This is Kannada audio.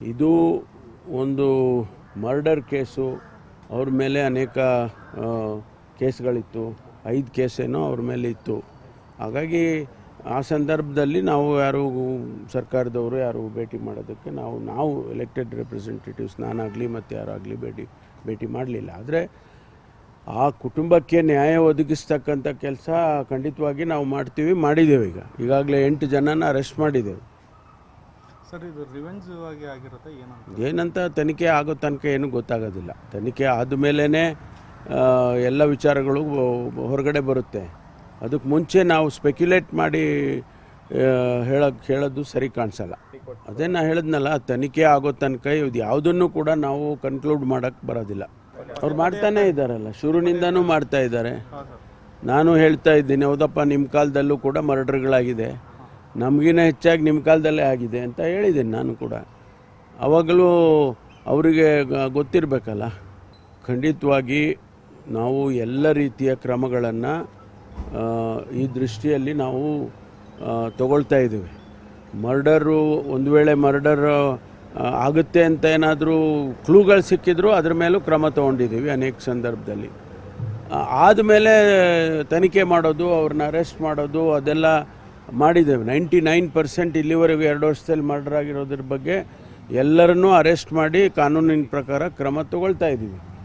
ಇದು ಒಂದು ಮರ್ಡರ್ ಕೇಸು. ಅವ್ರ ಮೇಲೆ ಅನೇಕ ಕೇಸ್ಗಳಿತ್ತು. ಐದು ಕೇಸೇನೋ ಅವ್ರ ಮೇಲೆ ಇತ್ತು. ಹಾಗಾಗಿ ಆ ಸಂದರ್ಭದಲ್ಲಿ ನಾವು ಯಾರು ಸರ್ಕಾರದವರು ಯಾರು ಭೇಟಿ ಮಾಡೋದಕ್ಕೆ ನಾವು ನಾವು ಎಲೆಕ್ಟೆಡ್ ರೆಪ್ರೆಸೆಂಟೇಟಿವ್ಸ್ ನಾನಾಗಲಿ ಮತ್ತು ಯಾರಾಗಲಿ ಭೇಟಿ ಭೇಟಿ ಮಾಡಲಿಲ್ಲ. ಆದರೆ ಆ ಕುಟುಂಬಕ್ಕೆ ನ್ಯಾಯ ಒದಗಿಸ್ತಕ್ಕಂಥ ಕೆಲಸ ಖಂಡಿತವಾಗಿ ನಾವು ಮಾಡ್ತೀವಿ, ಮಾಡಿದ್ದೇವೆ ಈಗ. ಈಗಾಗಲೇ ಎಂಟು ಜನನ ಅರೆಸ್ಟ್ ಮಾಡಿದ್ದೇವೆ. ಸರ್ ಇದು ರಿವೆಂಜ್ ಆಗಿ ಆಗಿರುತ್ತೆ ಏನಂತ? ಏನಂತ ತನಿಖೆ ಆಗೋ ತನಕ ಏನು ಗೊತ್ತಾಗೋದಿಲ್ಲ. ತನಿಖೆ ಆದಮೇಲೆ ಎಲ್ಲ ವಿಚಾರಗಳು ಹೊರಗಡೆ ಬರುತ್ತೆ. ಅದಕ್ಕೆ ಮುಂಚೆ ನಾವು ಸ್ಪೆಕ್ಯುಲೇಟ್ ಮಾಡಿ ಹೇಳೋಕ್ಕೆ ಹೇಳೋದು ಸರಿ ಕಾಣಿಸಲ್ಲ. ಅದೇ ನಾ ಹೇಳಿದ್ನಲ್ಲ ತನಿಖೆ ಆಗೋ ತನಕ ಇದು ಯಾವುದನ್ನು ಕೂಡ ನಾವು ಕನ್ಕ್ಲೂಡ್ ಮಾಡೋಕ್ಕೆ ಬರೋದಿಲ್ಲ. ಅವ್ರು ಮಾಡ್ತಾನೇ ಇದ್ದಾರಲ್ಲ ಶುರುನಿಂದನೂ ಮಾಡ್ತಾ ಇದ್ದಾರೆ. ನಾನು ಹೇಳ್ತಾ ಇದ್ದೀನಿ ಹೌದಪ್ಪ ನಿಮ್ಮ ಕಾಲದಲ್ಲೂ ಕೂಡ ಮರ್ಡರ್ಗಳಾಗಿದೆ ನಮಗಿನ್ನ ಹೆಚ್ಚಾಗಿ ನಿಮ್ಮ ಕಾಲದಲ್ಲೇ ಆಗಿದೆ ಅಂತ ಹೇಳಿದ್ದೀನಿ ನಾನು ಕೂಡ. ಅವಾಗಲೂ ಅವರಿಗೆ ಗೊತ್ತಿರಬೇಕಲ್ಲ. ಖಂಡಿತವಾಗಿ ನಾವು ಎಲ್ಲ ರೀತಿಯ ಕ್ರಮಗಳನ್ನು ಈ ದೃಷ್ಟಿಯಲ್ಲಿ ನಾವು ತಗೊಳ್ತಾ ಇದ್ದೀವಿ. ಮರ್ಡರು, ಒಂದು ವೇಳೆ ಮರ್ಡರ್ ಆಗುತ್ತೆ ಅಂತ ಏನಾದರೂ ಕ್ಲೂಗಳು ಸಿಕ್ಕಿದ್ರು ಅದ್ರ ಮೇಲೂ ಕ್ರಮ ತೊಗೊಂಡಿದ್ದೀವಿ ಅನೇಕ ಸಂದರ್ಭದಲ್ಲಿ. ಆದಮೇಲೆ ತನಿಖೆ ಮಾಡೋದು, ಅವ್ರನ್ನ ಅರೆಸ್ಟ್ ಮಾಡೋದು, ಅದೆಲ್ಲ ಮಾಡಿದ್ದೇವೆ. ನೈಂಟಿ ನೈನ್ ಪರ್ಸೆಂಟ್ ಇಲ್ಲಿವರೆಗೂ ಎರಡು ವರ್ಷದಲ್ಲಿ ಮರ್ಡರ್ ಆಗಿರೋದ್ರ ಬಗ್ಗೆ ಎಲ್ಲರನ್ನೂ ಅರೆಸ್ಟ್ ಮಾಡಿ ಕಾನೂನಿನ ಪ್ರಕಾರ ಕ್ರಮ ತಗೊಳ್ತಾ ಇದ್ದೀವಿ.